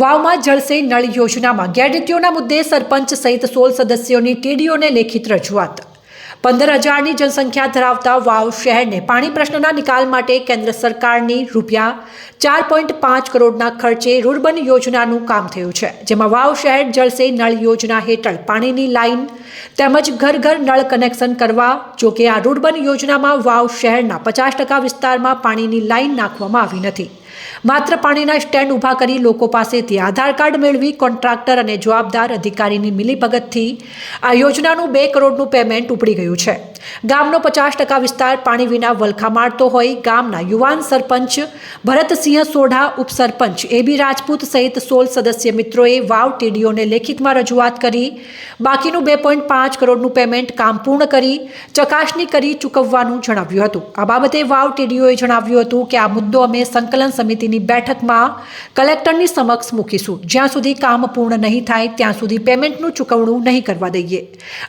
વાવમાં જળસે નળ યોજનામાં ગેરરીતિઓના મુદ્દે સરપંચ સહિત સોળ સદસ્યોની ટીડીઓને લેખિત રજૂઆત. પંદર હજારની જનસંખ્યા ધરાવતા વાવ શહેરને પાણી પ્રશ્નના નિકાલ માટે કેન્દ્ર સરકારની રૂપિયા ચાર પોઈન્ટ પાંચ કરોડના ખર્ચે રૂરબન યોજનાનું કામ થયું છે, જેમાં વાવ શહેર જળસે નળ યોજના હેઠળ પાણીની લાઇન તેમજ ઘર ઘર નળ કનેક્શન કરવા, જોકે આ રૂરબન યોજનામાં વાવ શહેરના પચાસ ટકા વિસ્તારમાં પાણીની લાઇન નાખવામાં આવી નથી. માત્ર પાણીના સ્ટેન્ડ ઊભા કરી લોકો પાસેથી આધાર કાર્ડ મેળવી કોન્ટ્રાક્ટર અને જવાબદાર અધિકારીની મિલીભગતથી આ યોજનાનું બે કરોડનું પેમેન્ટ ઉપડી ગયું છે. ગામનો પચાસ ટકા વિસ્તાર પાણી વિના વલખા મારતો હોય. ગામના યુવાન સરપંચ ભરતસિંહ સોઢા ઉપસરપંચ એબી રાજપૂત સહિત સોળ સદસ્ય મિત્રોએ વાવ ટીડીઓને લેખિતમાં રજૂઆત કરી. બાકીનું બે પોઈન્ટ પાંચ કરોડનું પેમેન્ટ કામ પૂર્ણ કરી, ચકાસણી કરી ચૂકવવાનું જણાવ્યું હતું. આ બાબતે વાવ ટીડીઓએ જણાવ્યું હતું કે આ મુદ્દો અમે સંકલન સમિતિની બેઠકમાં કલેક્ટરની સમક્ષ મૂકીશું. જ્યાં સુધી કામ પૂર્ણ નહીં થાય, ત્યાં સુધી પેમેન્ટનું ચૂકવણું નહીં કરવા દઈએ.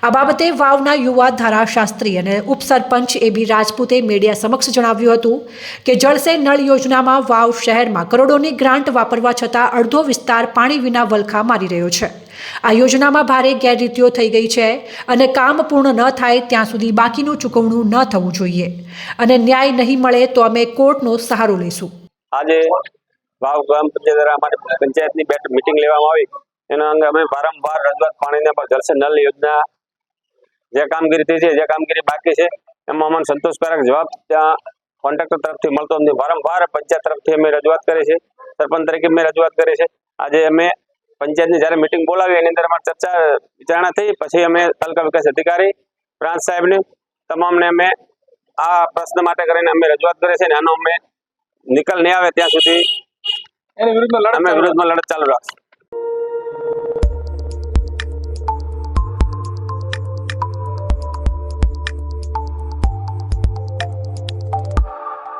આ બાબતે વાવના યુવા ધારાશાસ્ત્રી અને ઉપસરપંચ એબી રાજપૂતે મીડિયા સમક્ષ જણાવ્યું હતું કે જળસે નળ યોજનામાં વાવ શહેરમાં કરોડોની ગ્રાન્ટ વાપરવા છતાં અડધો વિસ્તાર પાણી વિના વલખા મારી રહ્યો છે. આ યોજનામાં ભારે ગેરરીતિઓ થઈ ગઈ છે અને કામ પૂર્ણ ન થાય ત્યાં સુધી બાકીનું ચૂકવણું ન થવું જોઈએ. અને ન્યાય નહીં મળે તો અમે કોર્ટનો સહારો લઈશું. આજે વાવ ગ્રામ પંચાયત અમારી પંચાયતની બેઠક મિટિંગ લેવામાં આવી. એના અંગે અમે વારંવાર રજૂઆત પાણીને પણ જળસે નલ યોજના જે કામગીરી થઈ છે જે કામગીરી બાકી છે એમાં અમને સંતોષકારક જવાબ ત્યાં કોન્ટ્રાક્ટર તરફથી મળતો. નથી વારંવાર પંચાયત તરફથી અમે રજૂઆત કરી છે સરપંચ તરીકે મેં રજૂઆત કરી છે આજે અમે પંચાયતની જ્યારે મિટિંગ બોલાવી એની અંદર અમારી ચર્ચા વિચારણા થઈ. પછી અમે તાલુકા વિકાસ અધિકારી પ્રાંત સાહેબને તમામને અમે આ પ્રશ્ન માટે કરીને અમે રજૂઆત કરી છે અને આનો અમે નિકાલ નહીં આવે ત્યાં સુધી એની વિરુદ્ધમાં લડત અમે ચાલુ વિરોધમાં લડત ચાલુ રાખશું.